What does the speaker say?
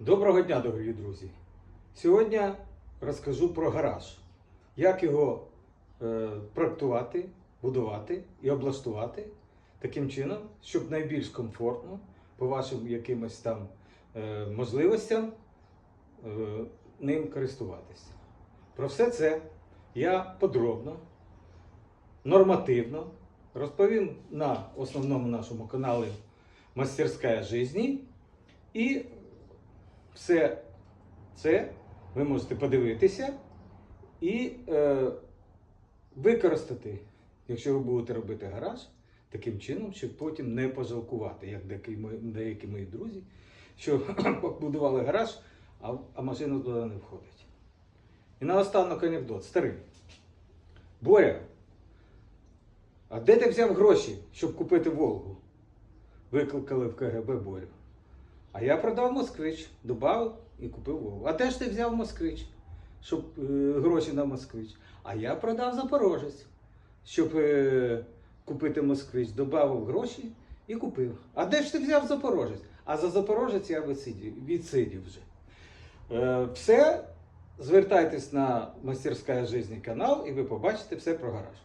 Доброго дня, дорогі друзі! Сьогодні розкажу про гараж. Як його е, проектувати, будувати і облаштувати таким чином, щоб найбільш комфортно по вашим якимось там е, можливостям е, ним користуватися. Про все це я подробно, нормативно розповім на основному нашому каналі Мастерська житті. І все це ви можете подивитися і е, використати, якщо ви будете робити гараж, таким чином, щоб потім не пожалкувати, як деякі мої, деякі мої друзі, що побудували гараж, а, а машина туди не входить. І наостанок анекдот, старий. Боря, а де ти взяв гроші, щоб купити Волгу? Викликали в КГБ Борю. А я продав москвич, додав і купив Вову. А де ж ти взяв москвич, щоб е, гроші на москвич? А я продав Запорожець, щоб е, купити москвич, додав гроші і купив. А де ж ти взяв Запорожець? А за Запорожець я відсидів, відсидів вже. Е, все, звертайтесь на мастерська життя канал і ви побачите все про гараж.